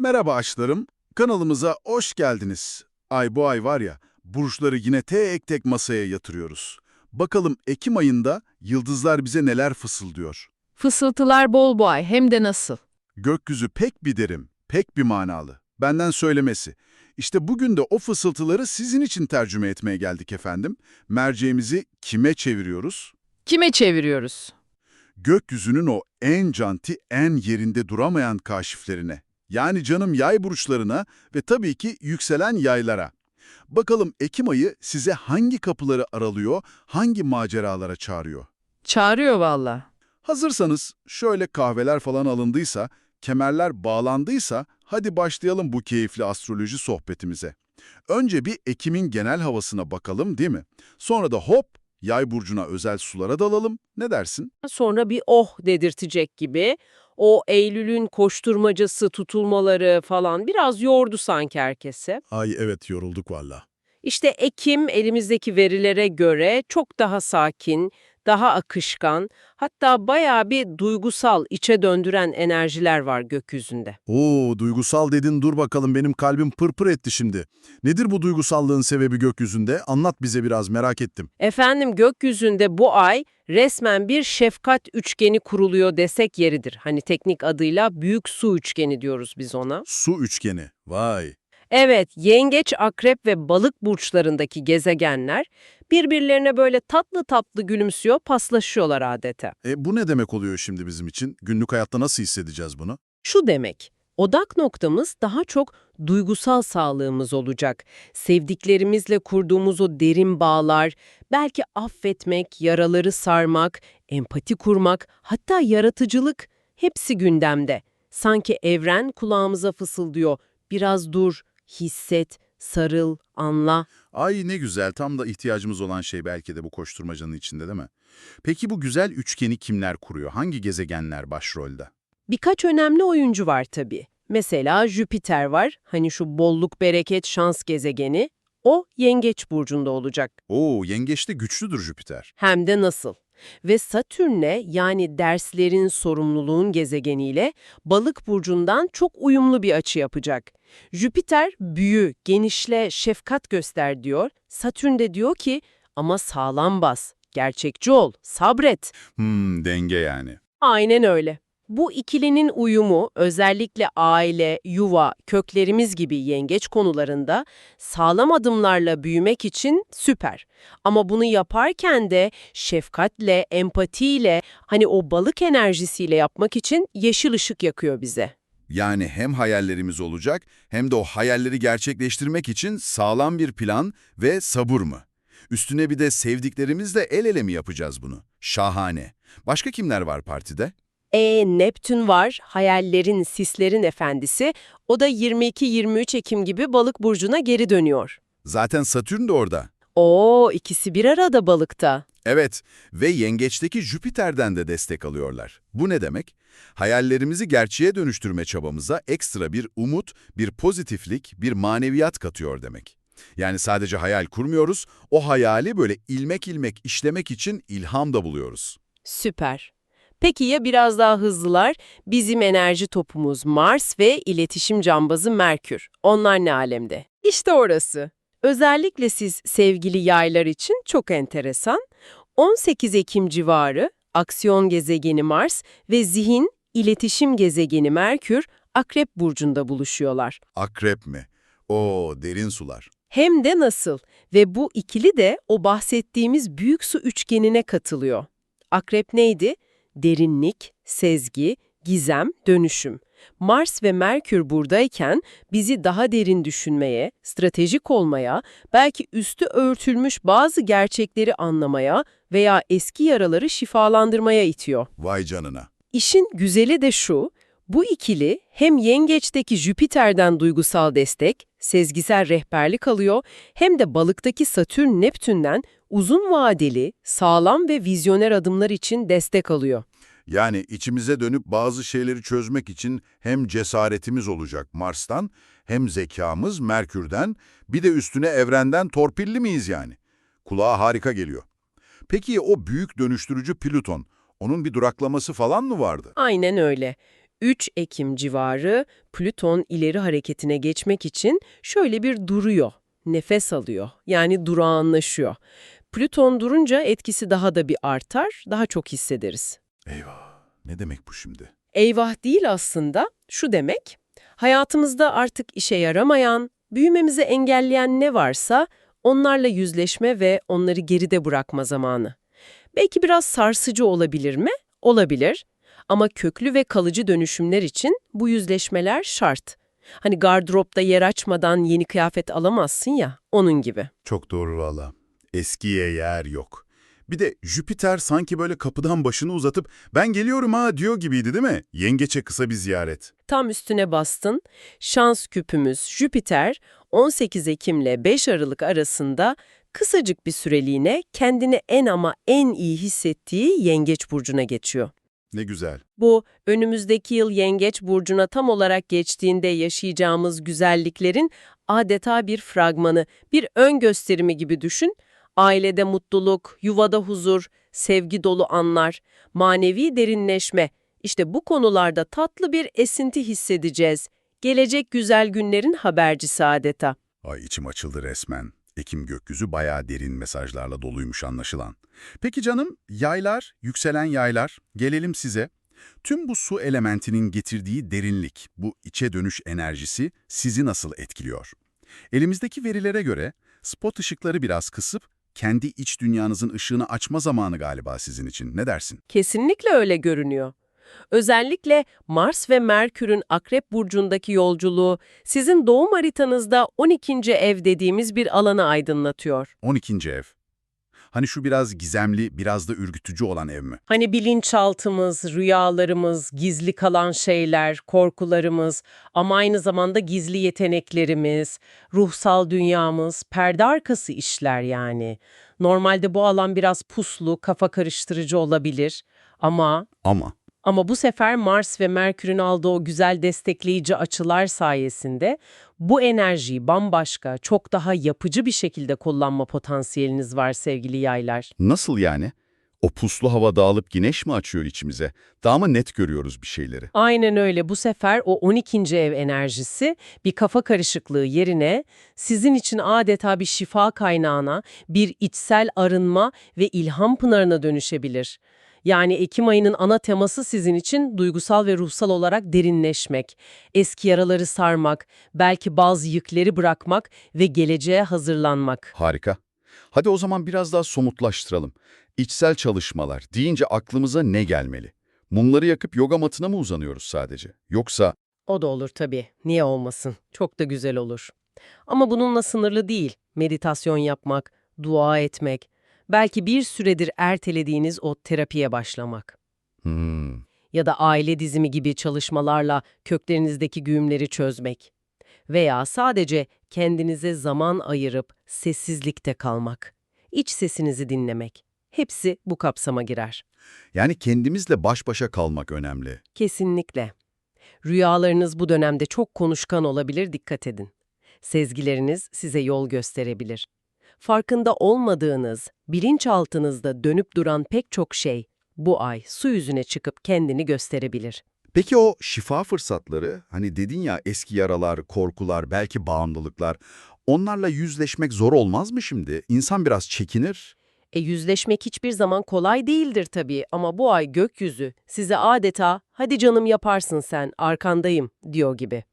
Merhaba aşklarım, kanalımıza hoş geldiniz. Ay bu ay var ya, burçları yine tek tek masaya yatırıyoruz. Bakalım Ekim ayında yıldızlar bize neler fısıldıyor. Fısıltılar bol bu ay hem de nasıl. Gökyüzü pek bir derin, pek bir manalı. Benden söylemesi. İşte bugün de o fısıltıları sizin için tercüme etmeye geldik efendim. Merceğimizi kime çeviriyoruz? Kime çeviriyoruz? Gökyüzünün o en canti, en yerinde duramayan kaşiflerine. Yani canım yay burçlarına ve tabii ki yükselen yaylara. Bakalım Ekim ayı size hangi kapıları aralıyor, hangi maceralara çağırıyor? Çağırıyor valla. Hazırsanız şöyle kahveler falan alındıysa, kemerler bağlandıysa hadi başlayalım bu keyifli astroloji sohbetimize. Önce bir Ekim'in genel havasına bakalım değil mi? Sonra da hop yay burcuna özel sulara dalalım. Ne dersin? sonra bir oh dedirtecek gibi. O Eylül'ün koşturmacası, tutulmaları falan biraz yordu sanki herkese. Ay evet yorulduk valla. İşte Ekim elimizdeki verilere göre çok daha sakin, daha akışkan, hatta bayağı bir duygusal, içe döndüren enerjiler var gökyüzünde. Oo, duygusal dedin dur bakalım benim kalbim pırpır etti şimdi. Nedir bu duygusallığın sebebi gökyüzünde? Anlat bize biraz merak ettim. Efendim gökyüzünde bu ay resmen bir şefkat üçgeni kuruluyor desek yeridir. Hani teknik adıyla büyük su üçgeni diyoruz biz ona. Su üçgeni. Vay. Evet, yengeç, akrep ve balık burçlarındaki gezegenler birbirlerine böyle tatlı tatlı gülümsüyor, paslaşıyorlar adeta. E bu ne demek oluyor şimdi bizim için? Günlük hayatta nasıl hissedeceğiz bunu? Şu demek, odak noktamız daha çok duygusal sağlığımız olacak. Sevdiklerimizle kurduğumuz o derin bağlar, belki affetmek, yaraları sarmak, empati kurmak, hatta yaratıcılık hepsi gündemde. Sanki evren kulağımıza fısıldıyor, biraz dur, hisset, sarıl, anla. Ay ne güzel tam da ihtiyacımız olan şey belki de bu koşturmacanın içinde değil mi? Peki bu güzel üçgeni kimler kuruyor? Hangi gezegenler başrolde? Birkaç önemli oyuncu var tabii. Mesela Jüpiter var, hani şu bolluk, bereket, şans gezegeni. O yengeç burcunda olacak. Oo yengeçte güçlüdür Jüpiter. Hem de nasıl? Ve Satürn'le yani derslerin, sorumluluğun gezegeniyle balık burcundan çok uyumlu bir açı yapacak. Jüpiter büyü, genişle, şefkat göster diyor. Satürn de diyor ki ama sağlam bas, gerçekçi ol, sabret. Hmm denge yani. Aynen öyle. Bu ikilinin uyumu özellikle aile, yuva, köklerimiz gibi yengeç konularında sağlam adımlarla büyümek için süper. Ama bunu yaparken de şefkatle, empatiyle, hani o balık enerjisiyle yapmak için yeşil ışık yakıyor bize. Yani hem hayallerimiz olacak hem de o hayalleri gerçekleştirmek için sağlam bir plan ve sabır mı? Üstüne bir de sevdiklerimizle el ele mi yapacağız bunu? Şahane. Başka kimler var partide? E Neptün var, hayallerin, sislerin efendisi. O da 22-23 Ekim gibi balık burcuna geri dönüyor. Zaten Satürn de orada. Oo, ikisi bir arada balıkta. Evet ve yengeçteki Jüpiter'den de destek alıyorlar. Bu ne demek? Hayallerimizi gerçeğe dönüştürme çabamıza ekstra bir umut, bir pozitiflik, bir maneviyat katıyor demek. Yani sadece hayal kurmuyoruz, o hayali böyle ilmek ilmek işlemek için ilham da buluyoruz. Süper. Peki ya biraz daha hızlılar? Bizim enerji topumuz Mars ve iletişim cambazı Merkür. Onlar ne alemde? İşte orası. Özellikle siz sevgili yaylar için çok enteresan. 18 Ekim civarı aksiyon gezegeni Mars ve zihin, iletişim gezegeni Merkür Akrep burcunda buluşuyorlar. Akrep mi? O derin sular. Hem de nasıl ve bu ikili de o bahsettiğimiz büyük su üçgenine katılıyor. Akrep neydi? Derinlik, sezgi, gizem, dönüşüm. Mars ve Merkür buradayken bizi daha derin düşünmeye, stratejik olmaya, belki üstü örtülmüş bazı gerçekleri anlamaya veya eski yaraları şifalandırmaya itiyor. Vay canına. İşin güzeli de şu, bu ikili hem yengeçteki Jüpiter'den duygusal destek, sezgisel rehberlik alıyor, hem de balıktaki Satürn Neptün'den uzun vadeli, sağlam ve vizyoner adımlar için destek alıyor. Yani içimize dönüp bazı şeyleri çözmek için hem cesaretimiz olacak Mars'tan, hem zekamız Merkür'den, bir de üstüne evrenden torpilli miyiz yani? Kulağa harika geliyor. Peki o büyük dönüştürücü Plüton, onun bir duraklaması falan mı vardı? Aynen öyle. 3 Ekim civarı Plüton ileri hareketine geçmek için şöyle bir duruyor, nefes alıyor. Yani durağanlaşıyor. Plüton durunca etkisi daha da bir artar, daha çok hissederiz. Eyvah, ne demek bu şimdi? Eyvah değil aslında, şu demek, hayatımızda artık işe yaramayan, büyümemizi engelleyen ne varsa onlarla yüzleşme ve onları geride bırakma zamanı. Belki biraz sarsıcı olabilir mi? Olabilir. Ama köklü ve kalıcı dönüşümler için bu yüzleşmeler şart. Hani gardıropta yer açmadan yeni kıyafet alamazsın ya, onun gibi. Çok doğru valla. Eskiye yer yok. Bir de Jüpiter sanki böyle kapıdan başını uzatıp ben geliyorum ha diyor gibiydi değil mi? Yengeçe kısa bir ziyaret. Tam üstüne bastın. Şans küpümüz Jüpiter 18 Ekim ile 5 Aralık arasında kısacık bir süreliğine kendini en ama en iyi hissettiği Yengeç burcuna geçiyor. Ne güzel. Bu önümüzdeki yıl Yengeç burcuna tam olarak geçtiğinde yaşayacağımız güzelliklerin adeta bir fragmanı, bir ön gösterimi gibi düşün. Ailede mutluluk, yuvada huzur, sevgi dolu anlar, manevi derinleşme. İşte bu konularda tatlı bir esinti hissedeceğiz. Gelecek güzel günlerin habercisi adeta. Ay içim açıldı resmen. Ekim gökyüzü bayağı derin mesajlarla doluymuş anlaşılan. Peki canım, yaylar, yükselen yaylar, gelelim size. Tüm bu su elementinin getirdiği derinlik, bu içe dönüş enerjisi sizi nasıl etkiliyor? Elimizdeki verilere göre spot ışıkları biraz kısıp kendi iç dünyanızın ışığını açma zamanı galiba sizin için. Ne dersin? Kesinlikle öyle görünüyor. Özellikle Mars ve Merkür'ün Akrep Burcu'ndaki yolculuğu sizin doğum haritanızda 12. ev dediğimiz bir alanı aydınlatıyor. 12. ev. Hani şu biraz gizemli, biraz da ürkütücü olan ev mi? Hani bilinçaltımız, rüyalarımız, gizli kalan şeyler, korkularımız ama aynı zamanda gizli yeteneklerimiz, ruhsal dünyamız, perde arkası işler yani. Normalde bu alan biraz puslu, kafa karıştırıcı olabilir ama Ama ama bu sefer Mars ve Merkür'ün aldığı o güzel destekleyici açılar sayesinde bu enerjiyi bambaşka, çok daha yapıcı bir şekilde kullanma potansiyeliniz var sevgili yaylar. nasıl yani? O puslu hava dağılıp güneş mi açıyor içimize? Daha mı net görüyoruz bir şeyleri? Aynen öyle. Bu sefer o 12. ev enerjisi bir kafa karışıklığı yerine sizin için adeta bir şifa kaynağına, bir içsel arınma ve ilham pınarına dönüşebilir. Yani Ekim ayının ana teması sizin için duygusal ve ruhsal olarak derinleşmek, eski yaraları sarmak, belki bazı yükleri bırakmak ve geleceğe hazırlanmak. Harika. Hadi o zaman biraz daha somutlaştıralım. İçsel çalışmalar deyince aklımıza ne gelmeli? Mumları yakıp yoga matına mı uzanıyoruz sadece? Yoksa O da olur tabii. Niye olmasın? Çok da güzel olur. Ama bununla sınırlı değil. Meditasyon yapmak, dua etmek, belki bir süredir ertelediğiniz o terapiye başlamak. hmm, Ya da aile dizimi gibi çalışmalarla köklerinizdeki güğümleri çözmek. Veya sadece kendinize zaman ayırıp sessizlikte kalmak. İç sesinizi dinlemek. Hepsi bu kapsama girer. yani kendimizle baş başa kalmak önemli. Kesinlikle. Rüyalarınız bu dönemde çok konuşkan olabilir, dikkat edin. Sezgileriniz size yol gösterebilir. Farkında olmadığınız, bilinçaltınızda dönüp duran pek çok şey bu ay su yüzüne çıkıp kendini gösterebilir. Peki o şifa fırsatları, hani dedin ya eski yaralar, korkular, belki bağımlılıklar, onlarla yüzleşmek zor olmaz mı şimdi? İnsan biraz çekinir. E yüzleşmek hiçbir zaman kolay değildir tabii ama bu ay gökyüzü size adeta hadi canım yaparsın sen arkandayım diyor gibi.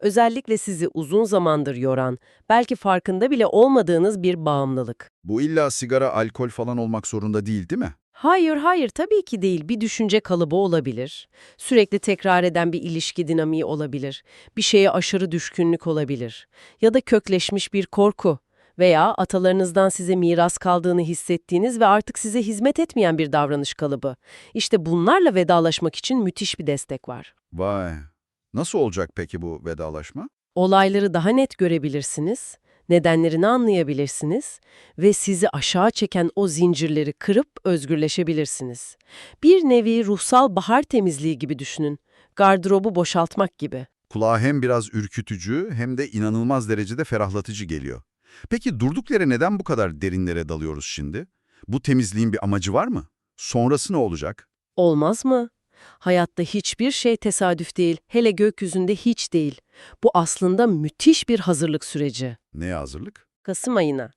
Özellikle sizi uzun zamandır yoran, belki farkında bile olmadığınız bir bağımlılık. Bu illa sigara, alkol falan olmak zorunda değil değil mi? Hayır, hayır tabii ki değil. Bir düşünce kalıbı olabilir. Sürekli tekrar eden bir ilişki dinamiği olabilir. Bir şeye aşırı düşkünlük olabilir. Ya da kökleşmiş bir korku veya atalarınızdan size miras kaldığını hissettiğiniz ve artık size hizmet etmeyen bir davranış kalıbı. İşte bunlarla vedalaşmak için müthiş bir destek var. Vay. Nasıl olacak peki bu vedalaşma? Olayları daha net görebilirsiniz, nedenlerini anlayabilirsiniz ve sizi aşağı çeken o zincirleri kırıp özgürleşebilirsiniz. Bir nevi ruhsal bahar temizliği gibi düşünün. Gardırobu boşaltmak gibi. Kulağa hem biraz ürkütücü hem de inanılmaz derecede ferahlatıcı geliyor. Peki durduk yere neden bu kadar derinlere dalıyoruz şimdi? Bu temizliğin bir amacı var mı? Sonrası ne olacak? Olmaz mı? Hayatta hiçbir şey tesadüf değil, hele gökyüzünde hiç değil. Bu aslında müthiş bir hazırlık süreci. Neye hazırlık? Kasım ayına.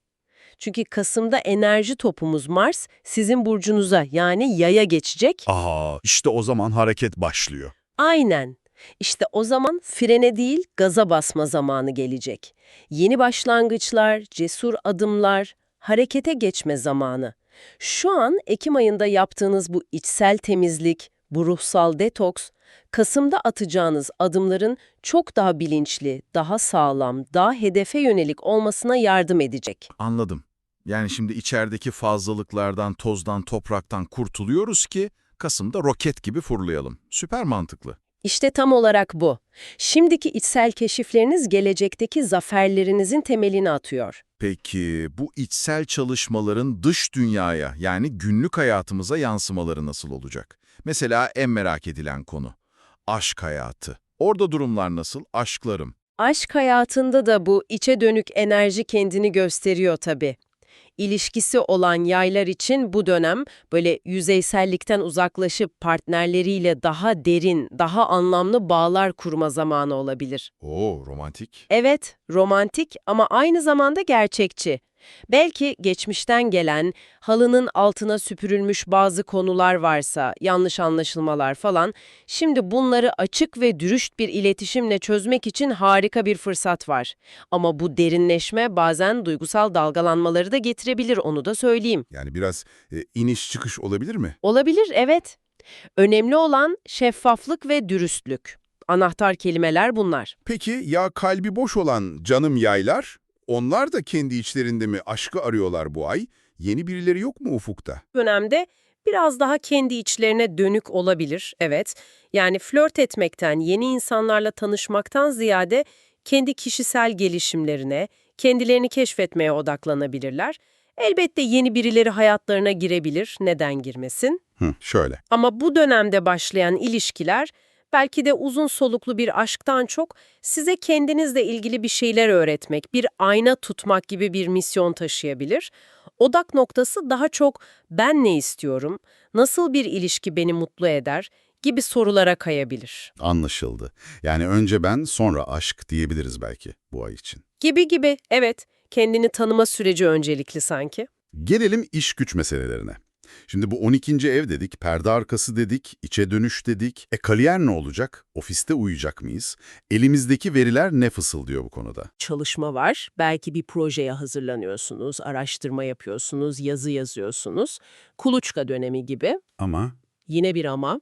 Çünkü Kasım'da enerji topumuz Mars sizin burcunuza yani yaya geçecek. Aha, işte o zaman hareket başlıyor. Aynen. İşte o zaman frene değil gaza basma zamanı gelecek. Yeni başlangıçlar, cesur adımlar, harekete geçme zamanı. Şu an Ekim ayında yaptığınız bu içsel temizlik, bu ruhsal detoks, Kasım'da atacağınız adımların çok daha bilinçli, daha sağlam, daha hedefe yönelik olmasına yardım edecek. Anladım. Yani şimdi içerideki fazlalıklardan, tozdan, topraktan kurtuluyoruz ki Kasım'da roket gibi fırlayalım. Süper mantıklı. İşte tam olarak bu. Şimdiki içsel keşifleriniz gelecekteki zaferlerinizin temelini atıyor. Peki bu içsel çalışmaların dış dünyaya yani günlük hayatımıza yansımaları nasıl olacak? Mesela en merak edilen konu. Aşk hayatı. Orada durumlar nasıl? Aşklarım. Aşk hayatında da bu içe dönük enerji kendini gösteriyor tabii. İlişkisi olan yaylar için bu dönem böyle yüzeysellikten uzaklaşıp partnerleriyle daha derin, daha anlamlı bağlar kurma zamanı olabilir. Oo romantik. Evet, romantik ama aynı zamanda gerçekçi. Belki geçmişten gelen, halının altına süpürülmüş bazı konular varsa, yanlış anlaşılmalar falan, şimdi bunları açık ve dürüst bir iletişimle çözmek için harika bir fırsat var. Ama bu derinleşme bazen duygusal dalgalanmaları da getirebilir, onu da söyleyeyim. Yani biraz e, iniş çıkış olabilir mi? Olabilir, evet. Önemli olan şeffaflık ve dürüstlük. Anahtar kelimeler bunlar. Peki ya kalbi boş olan canım yaylar? Onlar da kendi içlerinde mi aşkı arıyorlar bu ay? Yeni birileri yok mu ufukta? dönemde biraz daha kendi içlerine dönük olabilir, evet. Yani flört etmekten, yeni insanlarla tanışmaktan ziyade kendi kişisel gelişimlerine, kendilerini keşfetmeye odaklanabilirler. Elbette yeni birileri hayatlarına girebilir, neden girmesin? Hı, şöyle. Ama bu dönemde başlayan ilişkiler belki de uzun soluklu bir aşktan çok size kendinizle ilgili bir şeyler öğretmek, bir ayna tutmak gibi bir misyon taşıyabilir. Odak noktası daha çok ben ne istiyorum, nasıl bir ilişki beni mutlu eder gibi sorulara kayabilir. Anlaşıldı. Yani önce ben sonra aşk diyebiliriz belki bu ay için. Gibi gibi, evet. Kendini tanıma süreci öncelikli sanki. Gelelim iş güç meselelerine. Şimdi bu 12. ev dedik, perde arkası dedik, içe dönüş dedik. E kariyer ne olacak? Ofiste uyuyacak mıyız? Elimizdeki veriler ne fısıldıyor bu konuda? çalışma var. Belki bir projeye hazırlanıyorsunuz, araştırma yapıyorsunuz, yazı yazıyorsunuz. Kuluçka dönemi gibi. Ama Yine bir ama.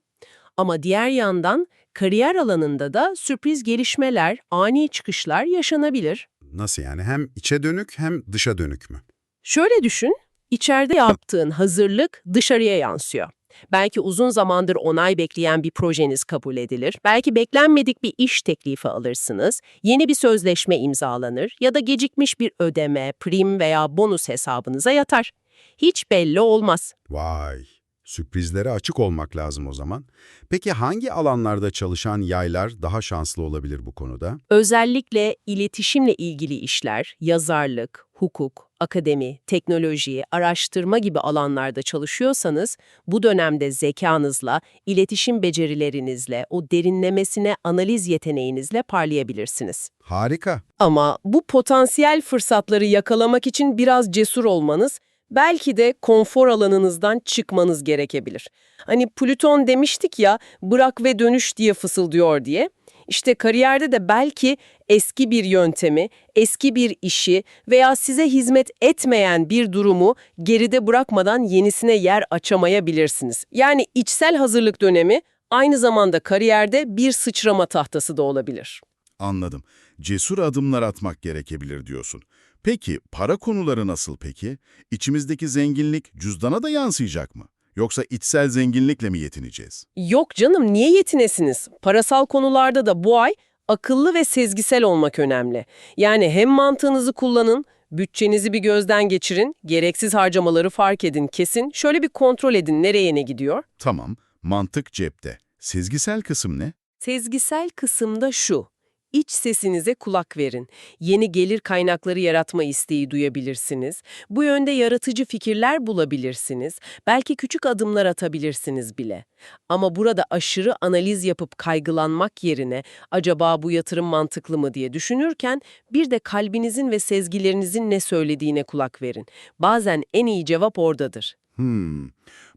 Ama diğer yandan kariyer alanında da sürpriz gelişmeler, ani çıkışlar yaşanabilir. Nasıl yani? Hem içe dönük hem dışa dönük mü? Şöyle düşün, içeride yaptığın hazırlık dışarıya yansıyor. Belki uzun zamandır onay bekleyen bir projeniz kabul edilir, belki beklenmedik bir iş teklifi alırsınız, yeni bir sözleşme imzalanır ya da gecikmiş bir ödeme, prim veya bonus hesabınıza yatar. Hiç belli olmaz. Vay! Sürprizlere açık olmak lazım o zaman. Peki hangi alanlarda çalışan yaylar daha şanslı olabilir bu konuda? Özellikle iletişimle ilgili işler, yazarlık, hukuk, akademi, teknoloji, araştırma gibi alanlarda çalışıyorsanız, bu dönemde zekanızla, iletişim becerilerinizle, o derinlemesine analiz yeteneğinizle parlayabilirsiniz. Harika. Ama bu potansiyel fırsatları yakalamak için biraz cesur olmanız, belki de konfor alanınızdan çıkmanız gerekebilir. Hani Plüton demiştik ya, bırak ve dönüş diye fısıldıyor diye. İşte kariyerde de belki eski bir yöntemi, eski bir işi veya size hizmet etmeyen bir durumu geride bırakmadan yenisine yer açamayabilirsiniz. Yani içsel hazırlık dönemi aynı zamanda kariyerde bir sıçrama tahtası da olabilir. anladım. Cesur adımlar atmak gerekebilir diyorsun. Peki para konuları nasıl peki? İçimizdeki zenginlik cüzdana da yansıyacak mı? Yoksa içsel zenginlikle mi yetineceğiz? Yok canım niye yetinesiniz? Parasal konularda da bu ay akıllı ve sezgisel olmak önemli. Yani hem mantığınızı kullanın, bütçenizi bir gözden geçirin, gereksiz harcamaları fark edin kesin. Şöyle bir kontrol edin nereye ne gidiyor. Tamam, mantık cepte. Sezgisel kısım ne? Sezgisel kısımda şu. İç sesinize kulak verin. Yeni gelir kaynakları yaratma isteği duyabilirsiniz. Bu yönde yaratıcı fikirler bulabilirsiniz. Belki küçük adımlar atabilirsiniz bile. Ama burada aşırı analiz yapıp kaygılanmak yerine acaba bu yatırım mantıklı mı diye düşünürken bir de kalbinizin ve sezgilerinizin ne söylediğine kulak verin. Bazen en iyi cevap oradadır. Hmm,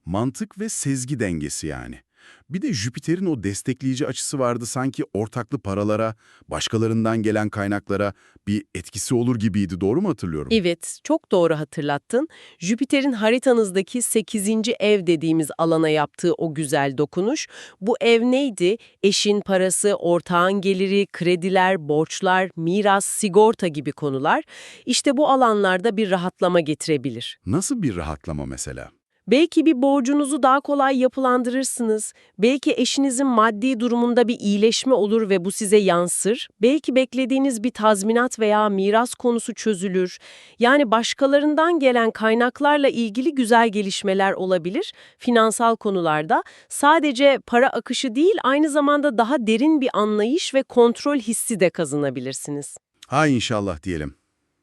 mantık ve sezgi dengesi yani. Bir de Jüpiter'in o destekleyici açısı vardı sanki ortaklı paralara, başkalarından gelen kaynaklara bir etkisi olur gibiydi. Doğru mu hatırlıyorum? Evet, çok doğru hatırlattın. Jüpiter'in haritanızdaki 8. ev dediğimiz alana yaptığı o güzel dokunuş. Bu ev neydi? Eşin parası, ortağın geliri, krediler, borçlar, miras, sigorta gibi konular. İşte bu alanlarda bir rahatlama getirebilir. Nasıl bir rahatlama mesela? Belki bir borcunuzu daha kolay yapılandırırsınız. Belki eşinizin maddi durumunda bir iyileşme olur ve bu size yansır. Belki beklediğiniz bir tazminat veya miras konusu çözülür. Yani başkalarından gelen kaynaklarla ilgili güzel gelişmeler olabilir. Finansal konularda sadece para akışı değil aynı zamanda daha derin bir anlayış ve kontrol hissi de kazanabilirsiniz. Ha inşallah diyelim.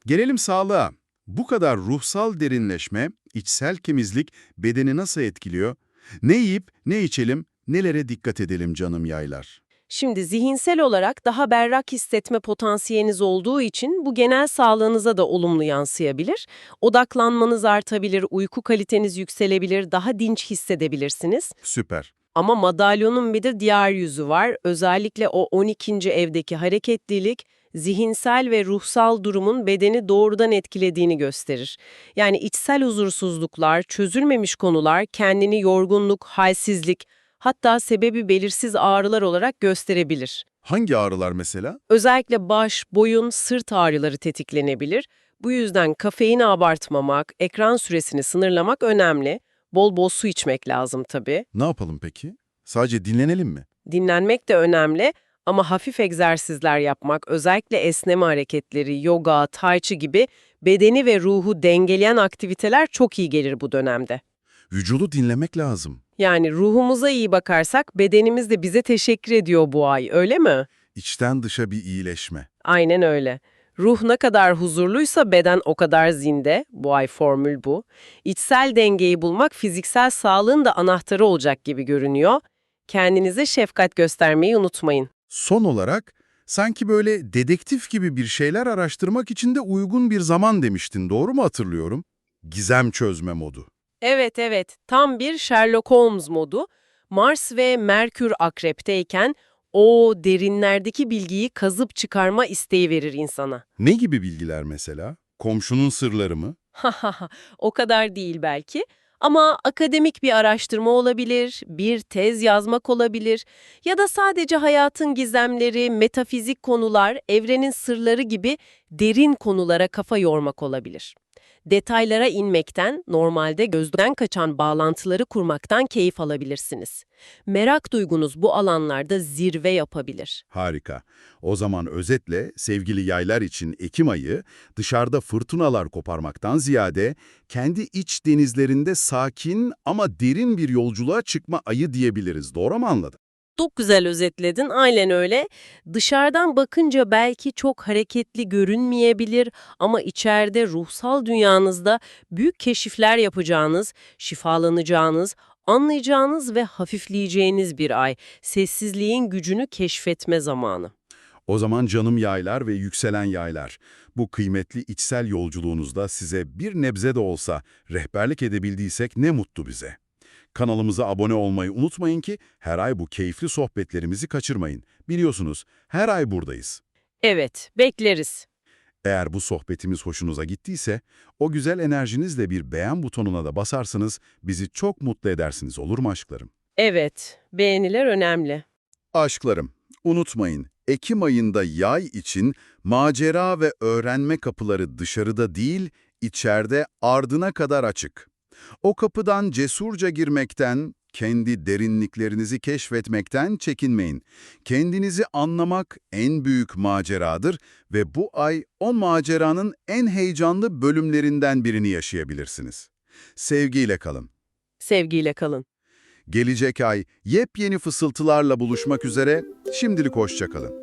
Gelelim sağlığa. Bu kadar ruhsal derinleşme, içsel temizlik bedeni nasıl etkiliyor? Ne yiyip ne içelim, nelere dikkat edelim canım yaylar? Şimdi zihinsel olarak daha berrak hissetme potansiyeliniz olduğu için bu genel sağlığınıza da olumlu yansıyabilir. Odaklanmanız artabilir, uyku kaliteniz yükselebilir, daha dinç hissedebilirsiniz. Süper. Ama madalyonun bir de diğer yüzü var. Özellikle o 12. evdeki hareketlilik, zihinsel ve ruhsal durumun bedeni doğrudan etkilediğini gösterir. Yani içsel huzursuzluklar, çözülmemiş konular kendini yorgunluk, halsizlik, hatta sebebi belirsiz ağrılar olarak gösterebilir. Hangi ağrılar mesela? Özellikle baş, boyun, sırt ağrıları tetiklenebilir. Bu yüzden kafeini abartmamak, ekran süresini sınırlamak önemli. Bol bol su içmek lazım tabii. Ne yapalım peki? Sadece dinlenelim mi? Dinlenmek de önemli ama hafif egzersizler yapmak, özellikle esneme hareketleri, yoga, tai chi gibi bedeni ve ruhu dengeleyen aktiviteler çok iyi gelir bu dönemde. Vücudu dinlemek lazım. Yani ruhumuza iyi bakarsak bedenimiz de bize teşekkür ediyor bu ay, öyle mi? İçten dışa bir iyileşme. Aynen öyle. Ruh ne kadar huzurluysa beden o kadar zinde. Bu ay formül bu. İçsel dengeyi bulmak fiziksel sağlığın da anahtarı olacak gibi görünüyor. Kendinize şefkat göstermeyi unutmayın. Son olarak sanki böyle dedektif gibi bir şeyler araştırmak için de uygun bir zaman demiştin. Doğru mu hatırlıyorum? Gizem çözme modu. Evet evet, tam bir Sherlock Holmes modu. Mars ve Merkür akrepteyken o derinlerdeki bilgiyi kazıp çıkarma isteği verir insana. Ne gibi bilgiler mesela? Komşunun sırları mı? O kadar değil belki. Ama akademik bir araştırma olabilir, bir tez yazmak olabilir ya da sadece hayatın gizemleri, metafizik konular, evrenin sırları gibi derin konulara kafa yormak olabilir. Detaylara inmekten, normalde gözden kaçan bağlantıları kurmaktan keyif alabilirsiniz. Merak duygunuz bu alanlarda zirve yapabilir. Harika. O zaman özetle sevgili yaylar için Ekim ayı dışarıda fırtınalar koparmaktan ziyade kendi iç denizlerinde sakin ama derin bir yolculuğa çıkma ayı diyebiliriz. Doğru mu anladım? Çok güzel özetledin, aynen öyle. Dışarıdan bakınca belki çok hareketli görünmeyebilir ama içeride ruhsal dünyanızda büyük keşifler yapacağınız, şifalanacağınız, anlayacağınız ve hafifleyeceğiniz bir ay. Sessizliğin gücünü keşfetme zamanı. O zaman canım yaylar ve yükselen yaylar, bu kıymetli içsel yolculuğunuzda size bir nebze de olsa rehberlik edebildiysek ne mutlu bize. Kanalımıza abone olmayı unutmayın ki her ay bu keyifli sohbetlerimizi kaçırmayın. Biliyorsunuz her ay buradayız. Evet, bekleriz. Eğer bu sohbetimiz hoşunuza gittiyse, o güzel enerjinizle bir beğen butonuna da basarsanız bizi çok mutlu edersiniz olur mu aşklarım? Evet, beğeniler önemli. Aşklarım, unutmayın, Ekim ayında yay için macera ve öğrenme kapıları dışarıda değil, içeride ardına kadar açık. O kapıdan cesurca girmekten, kendi derinliklerinizi keşfetmekten çekinmeyin. Kendinizi anlamak en büyük maceradır ve bu ay o maceranın en heyecanlı bölümlerinden birini yaşayabilirsiniz. Sevgiyle kalın. Sevgiyle kalın. Gelecek ay yepyeni fısıltılarla buluşmak üzere, şimdilik hoşça kalın.